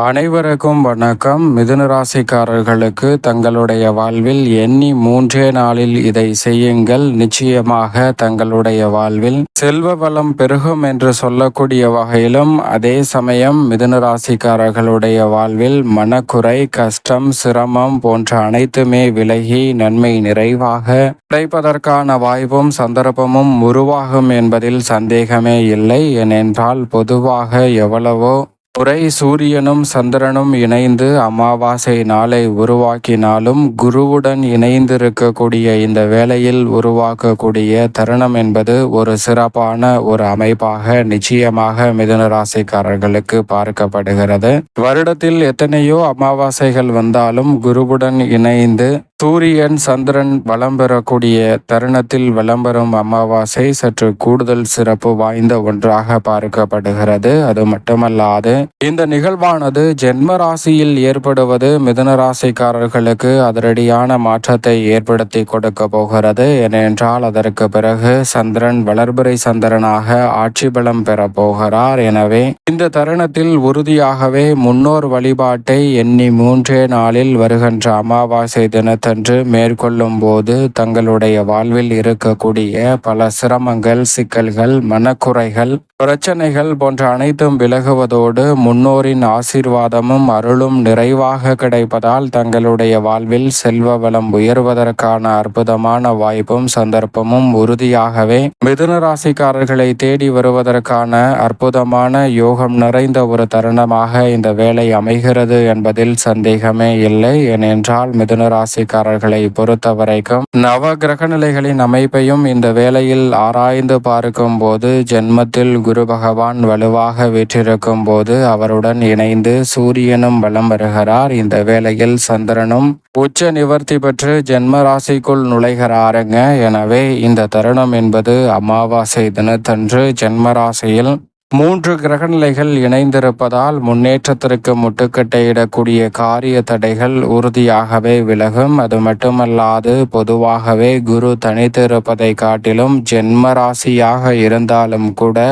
அனைவருக்கும் வணக்கம். மிதுன ராசிக்காரர்களுக்கு தங்களுடைய வாழ்வில் எண்ணி மூன்றே நாளில் இதை செய்யுங்கள். நிச்சயமாக தங்களுடைய வாழ்வில் செல்வ வளம் பெருகும் என்று சொல்லக்கூடிய வகையிலும் அதே சமயம் மிதுன ராசிக்காரர்களுடைய வாழ்வில் மனக்குறை கஷ்டம் சிரமம் போன்ற அனைத்துமே விலகி நன்மை நிறைவாக கிடைப்பதற்கான வாய்ப்பும் சந்தர்ப்பமும் உருவாகும் என்பதில் சந்தேகமே இல்லை. ஏனென்றால் பொதுவாக எவ்வளவோ முறை சூரியனும் சந்திரனும் இணைந்து அமாவாசை நாளை உருவாக்கினாலும் குருவுடன் இணைந்திருக்கக்கூடிய இந்த வேளையில் உருவாக்கக்கூடிய தருணம் என்பது ஒரு சிறப்பான ஒரு அமைப்பாக நிச்சயமாக மிதுன ராசிக்காரர்களுக்கு பார்க்கப்படுகிறது. வருடத்தில் எத்தனையோ அமாவாசைகள் வந்தாலும் குருவுடன் இணைந்து சூரியன் சந்திரன் வளம் பெறக்கூடிய தருணத்தில் விளம்பரம் அமாவாசை சற்று கூடுதல் சிறப்பு வாய்ந்த ஒன்றாக பார்க்கப்படுகிறது. அது மட்டுமல்லாது இந்த நிகழ்வானது ஜென்ம ராசியில் ஏற்படுவது மிதன ராசிக்காரர்களுக்கு அதிரடியான மாற்றத்தை ஏற்படுத்தி கொடுக்க போகிறது. ஏனென்றால் அதற்கு பிறகு சந்திரன் வளர்பிறை சந்திரனாக ஆட்சி பலம் பெற போகிறார். எனவே இந்த தருணத்தில் உறுதியாகவே முன்னோர் வழிபாட்டை எண்ணி மூன்றே நாளில் வருகின்ற அமாவாசை தினத்தை சென்று மேற்கொள்ளும் போது தங்களுடைய வாழ்வில் இருக்கக்கூடிய பல சிரமங்கள் சிக்கல்கள் மனக்குறைகள் பிரச்சனைகள் போன்ற அனைத்தும் விலகுவதோடு முன்னோரின் ஆசீர்வாதமும் அருளும் நிறைவாக கிடைப்பதால் தங்களுடைய வாழ்வில் செல்வ வளம் உயர்வதற்கான அற்புதமான வாய்ப்பும் சந்தர்ப்பமும் உறுதியாகவே மிதுன ராசிக்காரர்களை தேடி வருவதற்கான அற்புதமான யோகம் நிறைந்த ஒரு தருணமாக இந்த வேலை அமைகிறது என்பதில் சந்தேகமே இல்லை. ஏனென்றால் மிதுன ராசிக்கார ராசிக்காரர்களை பொறுத்த வரைக்கும் நவ கிரக நிலைகளின் அமைப்பையும் இந்த வேளையில் ஆராய்ந்து பார்க்கும் போது ஜென்மத்தில் குரு பகவான் வலுவாக வீற்றிருக்கும் போது அவருடன் இணைந்து சூரியனும் வலம் வருகிறார். இந்த வேளையில் சந்திரனும் உச்ச நிவர்த்தி பெற்று ஜென்ம ராசிக்குள் நுழைகிறாருங்க. எனவே இந்த தருணம் என்பது அமாவாசை தினத்தன்று ஜென்ம ராசியில் மூன்று கிரகநிலைகள் இணைந்திருப்பதால் முன்னேற்றத்திற்கு முட்டுக்கட்டையிடக்கூடிய காரிய தடைகள் உறுதியாகவே விலகும். அது மட்டுமல்லாது பொதுவாகவே குரு தனித்திருப்பதை காட்டிலும் ஜென்ம ராசியாக இருந்தாலும் கூட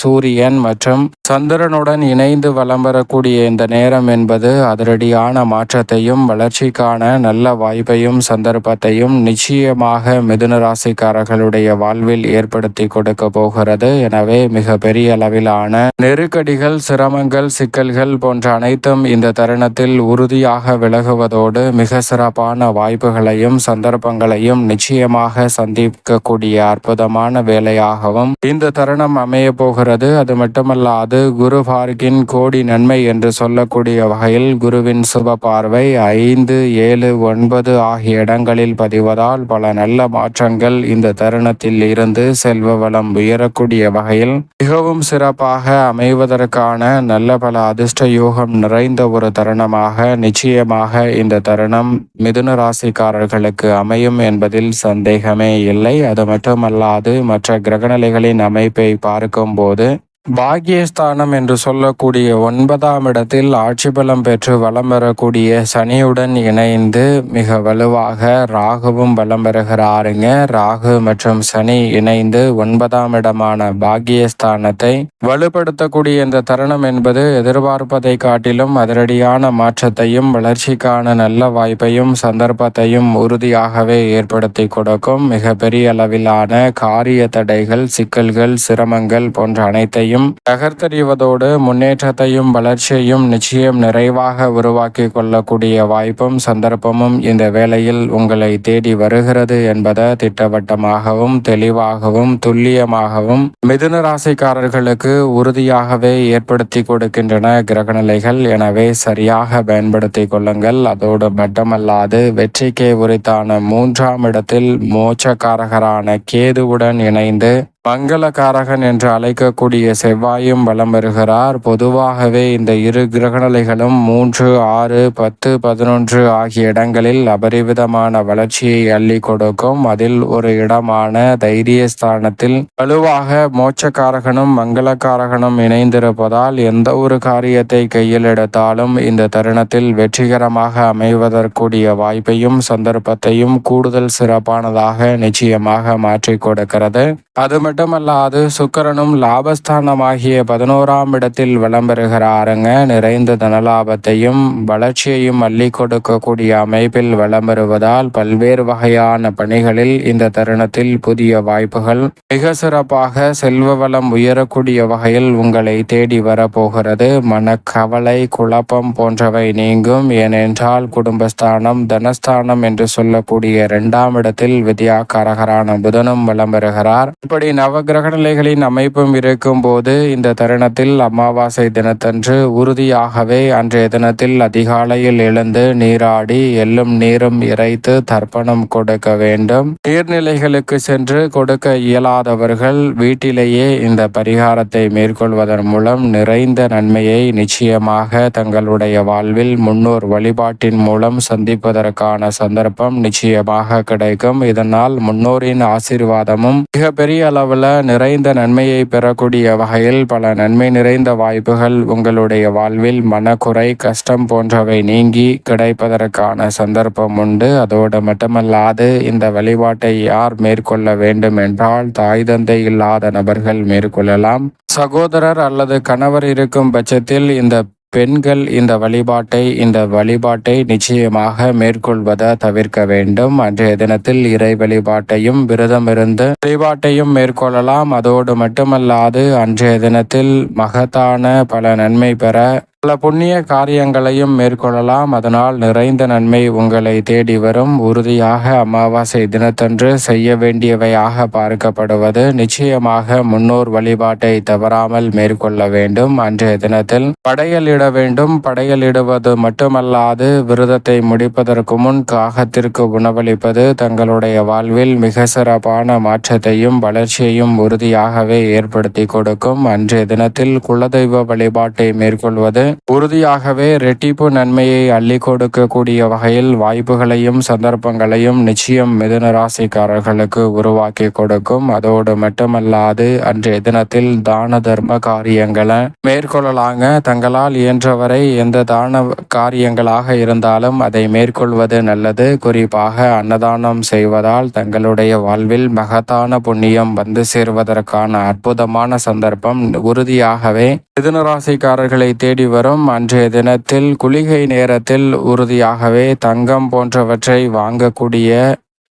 சூரியன் மற்றும் சந்திரனுடன் இணைந்து வலம் வரக்கூடிய இந்த நேரம் என்பது அதிரடியான மாற்றத்தையும் வளர்ச்சிக்கான நல்ல வாய்ப்பையும் சந்தர்ப்பத்தையும் நிச்சயமாக மிதுன ராசிக்காரர்களுடைய வாழ்வில் ஏற்படுத்தி கொடுக்க போகிறது. எனவே மிகப்பெரிய அளவிலான நெருக்கடிகள் சிரமங்கள் சிக்கல்கள் போன்ற அனைத்தும் இந்த தருணத்தில் உறுதியாக விலகுவதோடு மிக சிறப்பான வாய்ப்புகளையும் சந்தர்ப்பங்களையும் நிச்சயமாக சந்திக்கக்கூடிய அற்புதமான வேலையாகவும் இந்த தருணம் அமைய போகிறது. அது மட்டுமல்லாது குரு பார்க்கின் கோடி நன்மை என்று சொல்லக்கூடிய வகையில் குருவின் சுப பார்வை ஐந்து ஏழு ஒன்பது ஆகிய இடங்களில் பதிவதால் பல நல்ல மாற்றங்கள் இந்த தருணத்தில் இருந்து செல்வ வளம் உயரக்கூடிய வகையில் மிகவும் சிறப்பாக அமைவதற்கான நல்ல பல அதிர்ஷ்ட யோகம் நிறைந்த ஒரு தருணமாக நிச்சயமாக இந்த தருணம் மிதுன ராசிக்காரர்களுக்கு அமையும் என்பதில் சந்தேகமே இல்லை. அது மட்டுமல்லாது மற்ற கிரகநிலைகளின் அமைப்பை பார்க்கும்போது பாகியஸ்தானம் என்று சொல்லக்கூடிய ஒன்பதாம் இடத்தில் ஆட்சி பலம் பெற்று வலம் பெறக்கூடிய சனியுடன் இணைந்து மிக வலுவாக ராகுவும் வலம் பெறுகிறாருங்க ராகு மற்றும் சனி இணைந்து ஒன்பதாம் இடமான பாகியஸ்தானத்தை வலுப்படுத்தக்கூடிய இந்த தருணம் என்பது எதிர்பார்ப்பதை காட்டிலும் அதிரடியான மாற்றத்தையும் வளர்ச்சிக்கான நல்ல வாய்ப்பையும் சந்தர்ப்பத்தையும் உறுதியாகவே ஏற்படுத்தி கொடுக்கும் மிக பெரிய அளவிலான காரிய தடைகள் சிக்கல்கள் சிரமங்கள் போன்ற அனைத்தையும் வளர்ச்சியையும் தகர்த்தறிவதோடு முன்னேற்றத்தையும் வளர்ச்சியையும் நிச்சயம் நிறைவாக உருவாக்கி கொள்ளக்கூடிய வாய்ப்பும் சந்தர்ப்பமும் இந்த வேளையில் உங்களை தேடி வருகிறது என்பதை திட்டவட்டமாகவும் தெளிவாகவும் துல்லியமாகவும் மிதுன ராசிக்காரர்களுக்கு உறுதியாகவே ஏற்படுத்தி கொடுக்கின்றன கிரகநிலைகள். எனவே சரியாக பயன்படுத்தி கொள்ளுங்கள். அதோடு மட்டுமல்லாது வெற்றிக்கே உரித்தான மூன்றாம் இடத்தில் மோட்சக்காரகரான கேதுவுடன் இணைந்து மங்களகாரகன் என்று அழைக்கக்கூடிய செவ்வாயும் வலம் வருகிறார். பொதுவாகவே இந்த இரு கிரகநிலைகளும் மூன்று ஆறு பத்து பதினொன்று ஆகிய இடங்களில் அபரிவிதமான வளர்ச்சியை அள்ளி கொடுக்கும். அதில் ஒரு இடமான தைரியஸ்தானத்தில் வலுவாக மோட்சக்காரகனும் மங்களக்காரகனும் இணைந்திருப்பதால் எந்த ஒரு காரியத்தை கையில் எடுத்தாலும் இந்த தருணத்தில் வெற்றிகரமாக அமைவதற்குரிய வாய்ப்பையும் சந்தர்ப்பத்தையும் கூடுதல் சிறப்பானதாக நிச்சயமாக மாற்றிக் கொடுக்கிறது. அது மட்டுமல்லாது சுக்கரனும் லாபஸ்தானமாகிய பதினோராம் இடத்தில் விளம்பெறுகிறாருங்க நிறைந்த தனலாபத்தையும் வளர்ச்சியையும் அள்ளி கொடுக்கக்கூடிய அமைப்பில் விளம்பெறுவதால் பல்வேறு வகையான பணிகளில் இந்த தருணத்தில் புதிய வாய்ப்புகள் மிக சிறப்பாக செல்வ வளம் உயரக்கூடிய வகையில் உங்களை தேடி வரப்போகிறது. மனக்கவலை குழப்பம் போன்றவை நீங்கும். ஏனென்றால் குடும்பஸ்தானம் தனஸ்தானம் என்று சொல்லக்கூடிய இரண்டாம் இடத்தில் வித்யாகாரகரான புதனும் விளம்பெறுகிறார் இப்படி நவகிரக நிலைகளின் அமைப்பும் இருக்கும் போது இந்த தருணத்தில் அமாவாசை தினத்தன்று உறுதியாகவே அன்றைய தினத்தில் அதிகாலையில் எழுந்து நீராடி எள்ளும் நீரும் இறைத்து தர்ப்பணம் கொடுக்க வேண்டும். நீர்நிலைகளுக்கு சென்று கொடுக்க இயலாதவர்கள் வீட்டிலேயே இந்த பரிகாரத்தை மேற்கொள்வதன் மூலம் நிறைந்த நன்மையை நிச்சயமாக தங்களுடைய வாழ்வில் முன்னோர் வழிபாட்டின் மூலம் சந்திப்பதற்கான சந்தர்ப்பம் நிச்சயமாக கிடைக்கும். இதனால் முன்னோரின் ஆசீர்வாதமும் மிக பெரிய அளவில் நிறைந்த நன்மையை பெறக்கூடிய வகையில் பல நன்மை நிறைந்த வாய்ப்புகள் உங்களுடைய வாழ்வில் மனக்குறை கஷ்டம் போன்றவை நீங்கி கிடைப்பதற்கான சந்தர்ப்பம் உண்டு. அதோடு மட்டுமல்லாது இந்த வழிபாட்டை யார் மேற்கொள்ள வேண்டும் என்றால் தாய் தந்தை இல்லாத நபர்கள் மேற்கொள்ளலாம். சகோதரர் அல்லது கணவர் இருக்கும் பட்சத்தில் இந்த பெண்கள் இந்த வழிபாட்டை இந்த வழிபாட்டை நிச்சயமாக மேற்கொள்வதை தவிர்க்க வேண்டும். அன்றைய தினத்தில் இறை வழிபாட்டையும் விரதமிருந்து வழிபாட்டையும் மேற்கொள்ளலாம். அதோடு மட்டுமல்லாது அன்றைய தினத்தில் மகத்தான பல நன்மை பெற பல புண்ணிய காரியங்களையும் மேற்கொள்ளலாம். அதனால் நிறைந்த நன்மை உங்களை தேடி வரும். உறுதியாக அமாவாசை தினத்தன்று செய்ய வேண்டியவையாக பார்க்கப்படுவது. நிச்சயமாக முன்னோர் வழிபாட்டை தவறாமல் மேற்கொள்ள வேண்டும். அன்றைய தினத்தில் படையலிட வேண்டும். படையலிடுவது மட்டுமல்லாது விரதத்தை முடிப்பதற்கு முன் காகத்திற்கு உணவளிப்பது தங்களுடைய வாழ்வில் மிக சிறப்பான மாற்றத்தையும் வளர்ச்சியையும் உறுதியாகவே ஏற்படுத்தி கொடுக்கும். அன்றைய தினத்தில் குலதெய்வ வழிபாட்டை மேற்கொள்வது உறுதியாகவே ரெட்டிப்பு நன்மையை அள்ளி கொடுக்கக்கூடிய வகையில் வாய்ப்புகளையும் சந்தர்ப்பங்களையும் நிச்சயம் மிதுன ராசிக்காரர்களுக்கு உருவாக்கி கொடுக்கும். அதோடு மட்டுமல்லாது அன்றைய தினத்தில் தான தர்ம காரியங்களை மேற்கொள்ளலாங்க. தங்களால் இயன்றவரை எந்த தான காரியங்களாக இருந்தாலும் அதை மேற்கொள்வது நல்லது. குறிப்பாக அன்னதானம் செய்வதால் தங்களுடைய வாழ்வில் மகத்தான புண்ணியம் வந்து சேர்வதற்கான அற்புதமான சந்தர்ப்பம் உறுதியாகவே மிதுனராசிக்காரர்களை தேடி வரும் அன்றைய தினத்தில் குளிகை நேரத்தில் உறுதியாகவே தங்கம் போன்றவற்றை வாங்கக்கூடிய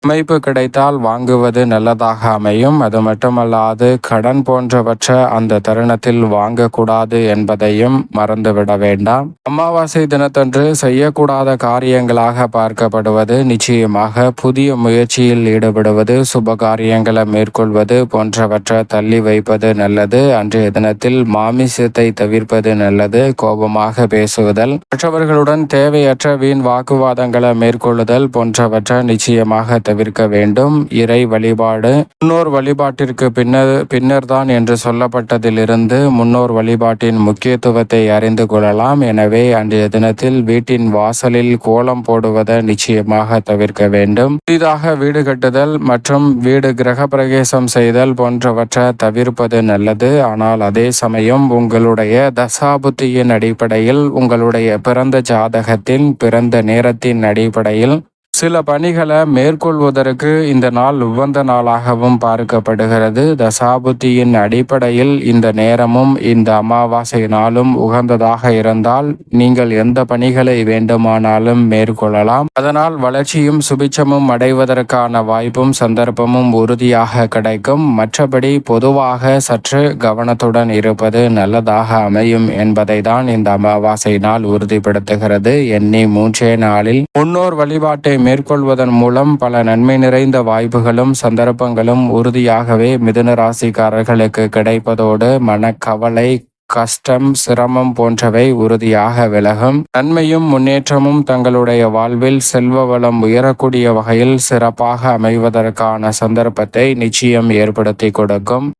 அமைப்பு கிடைத்தால் வாங்குவது நல்லதாக அமையும். அது மட்டுமல்லாது கடன் போன்றவற்றை அந்த தருணத்தில் வாங்கக்கூடாது என்பதையும் மறந்துவிட வேண்டாம். அமாவாசை தினத்தன்று செய்யக்கூடாத காரியங்களாக பார்க்கப்படுவது நிச்சயமாக புதிய முயற்சியில் ஈடுபடுவது சுப காரியங்களை மேற்கொள்வது போன்றவற்றை தள்ளி வைப்பது நல்லது. அன்றைய தினத்தில் மாமிசத்தை தவிர்ப்பது நல்லது. கோபமாக பேசுவதல் மற்றவர்களுடன் தேவையற்ற வீண் வாக்குவாதங்களை மேற்கொள்ளுதல் போன்றவற்றை நிச்சயமாக தவிர்க்க வேண்டும். இறை வழிபாடு முன்னோர் வழிபாட்டிற்கு பின்னர் பின்னர்தான் என்று சொல்லப்பட்டதிலிருந்து முன்னோர் வழிபாட்டின் முக்கியத்துவத்தை அறிந்து கொள்ளலாம். எனவே அன்றைய தினத்தில் வீட்டின் வாசலில் கோலம் போடுவதை நிச்சயமாக தவிர்க்க வேண்டும். புதிதாக வீடு கட்டுதல் மற்றும் வீடு கிரக பிரவேசம் செய்தல் போன்றவற்றை தவிர்ப்பது நல்லது. ஆனால் அதே சமயம் உங்களுடைய தசாபுத்தியின் அடிப்படையில் உங்களுடைய பிறந்த ஜாதகத்தின் பிறந்த நேரத்தின் அடிப்படையில் சில பணிகளை மேற்கொள்வதற்கு இந்த நாள் உகந்த நாளாகவும் பார்க்கப்படுகிறது. தசாபுத்தியின் அடிப்படையில் இந்த நேரமும் இந்த அமாவாசை நாளும் உகந்ததாக இருந்தால் நீங்கள் எந்த பணிகளை வேண்டுமானாலும் மேற்கொள்ளலாம். அதனால் வளர்ச்சியும் சுபிச்சமும் அடைவதற்கான வாய்ப்பும் சந்தர்ப்பமும் உறுதியாக கிடைக்கும். மற்றபடி பொதுவாக சற்று கவனத்துடன் இருப்பது நல்லதாக அமையும் என்பதை தான் இந்த அமாவாசை நாள் உறுதிப்படுத்துகிறது. எண்ணி மூன்றே நாளில் முன்னோர் வழிபாட்டை மேற்கொள்வதன் மூலம் பல நன்மை நிறைந்த வாய்ப்புகளும் சந்தர்ப்பங்களும் உறுதியாகவே மிதுன ராசிக்காரர்களுக்கு கிடைப்பதோடு மனக்கவலை கஷ்டம் சிரமம் போன்றவை உறுதியாக விலகும். நன்மையும் முன்னேற்றமும் தங்களுடைய வாழ்வில் செல்வ வளம் உயரக்கூடிய வகையில் சிறப்பாக அமைவதற்கான சந்தர்ப்பத்தை நிச்சயம் ஏற்படுத்தி கொடுக்கும்.